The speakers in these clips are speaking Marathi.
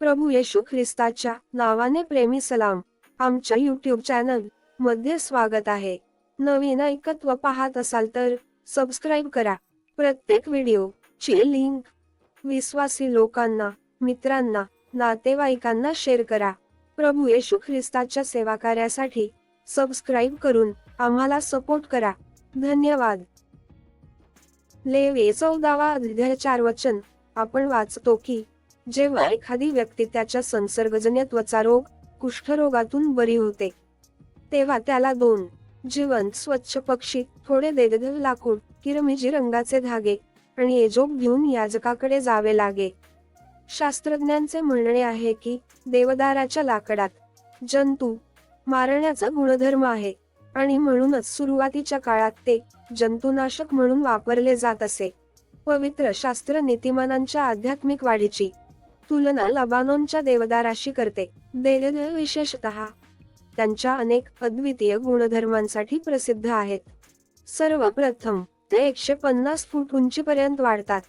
प्रभू येशू ख्रिस्ताच्या नावाने प्रेमी सलाम आमच्या यूट्यूब चॅनलमध्ये स्वागत आहे. नवीन ऐकत्व पाहत असाल तर सबस्क्राईब करा. प्रत्येक व्हिडिओ ची लिंक विश्वासी लोकांना मित्रांना नातेवाईकांना शेअर करा. प्रभू येशू ख्रिस्ताच्या सेवा कार्यासाठी सबस्क्राईब करून आम्हाला सपोर्ट करा. धन्यवाद. लेवे चौदावा अध्याय चार वचन आपण वाचतो की जेव्हा एखादी व्यक्ती त्याच्या संसर्गजन्य त्वचारोग कुष्ठरोगातून बरी होते तेव्हा त्याला दोन जिवंत स्वच्छ पक्षी थोडे देगद लाकूड किरमिजी रंगाचे धागे आणि एजोब घेऊन याजकाकडे जावे लागे. शास्त्रज्ञांचे म्हणणे आहे की देवदाराच्या लाकडात जंतू मारण्याचा गुणधर्म आहे आणि म्हणूनच सुरुवातीच्या काळात ते जंतुनाशक म्हणून वापरले जात असे. पवित्र शास्त्र नीतिमानांच्या आध्यात्मिक वाढीची तुलना लबानोनच्या देवदाराशी करते. देवद विशेषतः त्यांच्या अनेक अद्वितीय गुणधर्मांसाठी प्रसिद्ध आहेत. सर्वप्रथम ते एकशे पन्नास फूट उंचीपर्यंत वाढतात.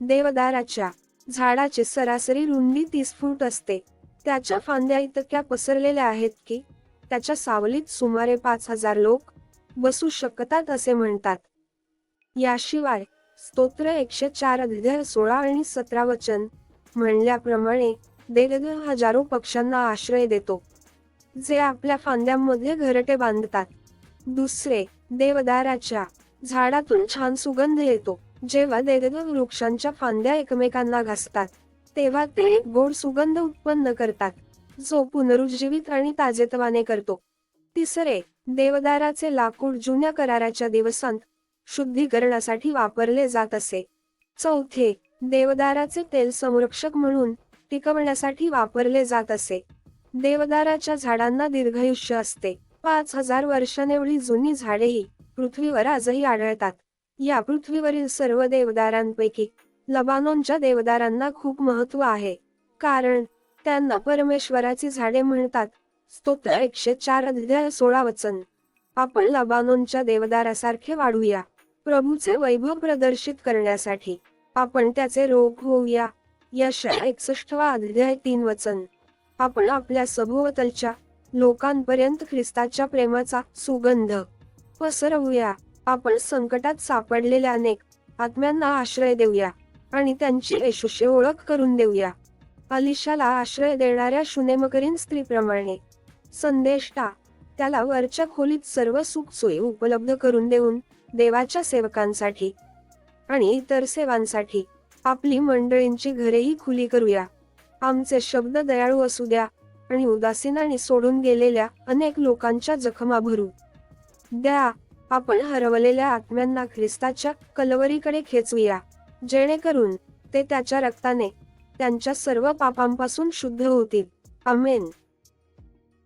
देवदाराच्या झाडाची सरासरी रुंदी तीस फूट असते. त्याच्या फांद्या इतक्या पसरलेल्या आहेत की त्याच्या सावलीत सुमारे पाच हजार लोक बसू शकतात असे म्हणतात. याशिवाय स्तोत्र एकशे चार अध्याय सोळा आणि सतरा वचन म्हणल्याप्रमाणे देवद हजारो पक्ष्यांना आश्रय देतो. जे आपल्या फांद्यांमध्ये घरटे बांधतात. दुसरे देवदाराच्या झाडातून छान सुगंध येतो. जेव्हा देवद वृक्षांच्या फांद्या एकमेकांना घासतात तेव्हा ते गोड सुगंध उत्पन्न करतात जो पुनरुज्जीवित आणि ताजेतवाने करतो. तिसरे देवदाराचे लाकूड जुन्या कराराच्या दिवसांत शुद्धीकरणासाठी वापरले जात असे. चौथे देवदाराचे तेल संरक्षक म्हणून टिकवण्यासाठी वापरले जात असे. देवदाराच्या झाडांना दीर्घायुष्य असते. पाच हजार वर्षांएवढी जुनी झाडेही पृथ्वीवर आजही आढळतात. या पृथ्वीवरील सर्व देवदारांपैकी लबानोनच्या देवदारांना खूप महत्त्व आहे. कारण त्यांना परमेश्वराची झाडे म्हणतात. स्तोत्र एकशे चार अध्याय सोळा वचन. आपण लबानोनच्या देवदारासारखे वाढूया. प्रभूचे वैभव प्रदर्शित करण्यासाठी. आपण त्याचे रोग होऊया. यशा एकसष्टवा अध्याय तीन वचन. आपण आपल्या सभोवतालच्या लोकांपर्यंत ख्रिस्ताच्या प्रेमाचा सुगंध पसरवूया. आपण संकटात सापडलेल्या अनेक आत्म्यांना आश्रय देऊया आणि त्यांची यशस्वी ओळख करून देऊया. अलिशाला आश्रय देणाऱ्या शुनेमकरीन स्त्रीप्रमाणे संदेष्टा त्याला वरच्या खोलीत सर्व सुखसोयी उपलब्ध करून देऊन देवाच्या सेवकांसाठी आणि इतर सेवांसाठी आपली मंडळींची घरेही खुली करूया. आमचे शब्द दयाळू असू द्या आणि उदासीनाने सोडून गेलेल्या अनेक लोकांच्या जखमा भरू द्या आपण हरवलेल्या आत्म्यांना ख्रिस्ताच्या कलवरीकडे खेचूया जेणेकरून ते त्याच्या रक्ताने त्यांच्या सर्व पापांपासून शुद्ध होतील. अमेन